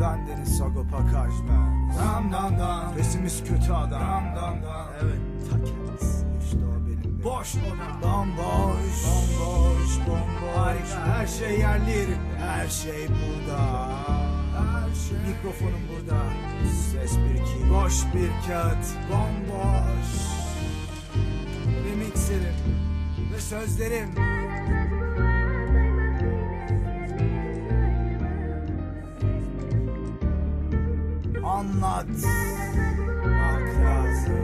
Ben Deniz Sagopa Kajmer Dam dam dam Pesimiz kötü adam Dam dam dam Evet ta kendisi o benim. Boş odam Bomboş Bomboş Bomboş Harika her şey Her şey burada Her şey Mikrofonum burada. Ses bir ki Boş bir kağıt. Bomboş. Ve mikserim Ve sözlerim. Anlat. Lazım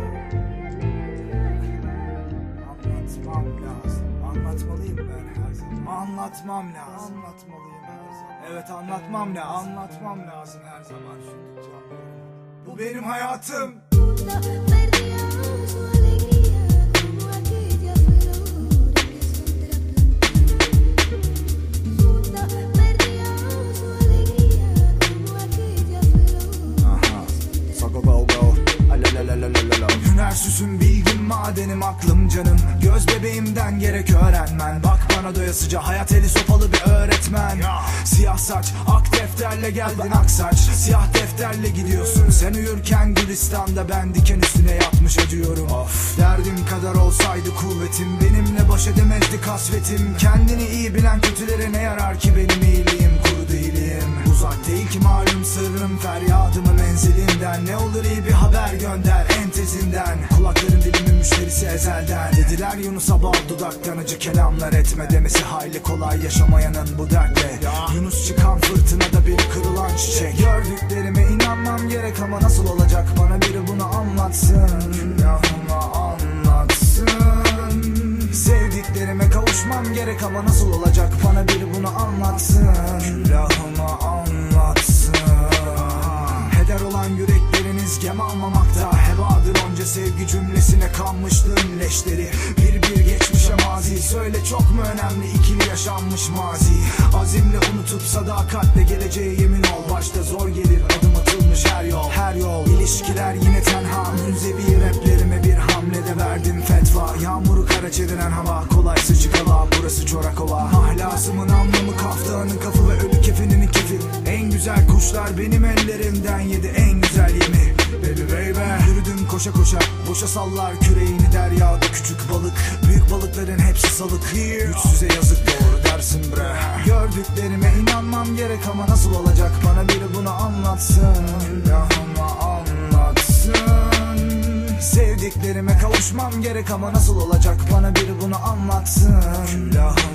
Anlatmam lazım. Anlatmalıyım ben her zaman. Anlatmam lazım. Anlatmalıyım her zaman. Evet anlatmam lazım. Anlatmam lazım her zaman. Çünkü Bu benim hayatım süsüm bilgim madenim aklım canım. Göz bebeğimden gerek öğrenmen. Bak bana doyasıca hayat eli sopalı bir öğretmen. Siyah saç ak defterle geldin aksaç Siyah defterle gidiyorsun. Sen uyurken Gülistan'da ben diken üstüne yatmış ediyorum. Of. Derdim kadar olsaydı kuvvetim Benimle baş edemezdi kasvetim. Kendini iyi bilen kötülere ne yarar ki benim iyiliğim Kuru değilim? Uzak değil ki malum sırrım Feryadımı menzilinden Ne olur iyi bir haber gönder en tezinden Kulakların dilimin müşterisi ezelden. Dediler Yunus'a bal dudaktan acı kelamlar etme Demesi hayli kolay yaşamayanın bu dertle Yunus çıkan fırtınada bir kırılan çiçek. Gördüklerime inanmam gerek ama nasıl olacak? Bana biri bunu anlatsın. Külahıma anlatsın. Sevdiklerime kavuşmam gerek ama nasıl olacak? Bana biri bunu anlatsın. Külahıma anlatsın Heder olan yürekleriniz gem almamakta. Hevadır onca sevgi cümlesine kanmışlığın leşleri. Bir bir geçmişe mazi. Söyle çok mu önemli? İkili yaşanmış mazi. Azimle unutup sadakatle geleceğe yemin ol. Başta zor gelir adım atılmış her yol. Her yol. İlişkiler yine tenha. Münzevi raplerime bir hamlede verdim fetva. Yağmuru kara çeviren hava. Kolay sıçık hava burası çorak ova Ahlasımın anlamı kaftanın kafı ve ölü kefeninin kefi En güzel kuşlar benim ellerimden yedi en güzel yemi. Baby baby. Yürüdüm koşa koşa Boşa sallar küreğini deryada küçük balık. Büyük balıkların hepsi salık. Güçsüze yazık doğru dersin bre. Gördüklerime inanmam gerek ama nasıl olacak? Bana biri bunu anlatsın. Külahıma anlatsın. Sevdiklerime kavuşmam gerek ama nasıl olacak? Bana biri bunu anlatsın. Anlatsın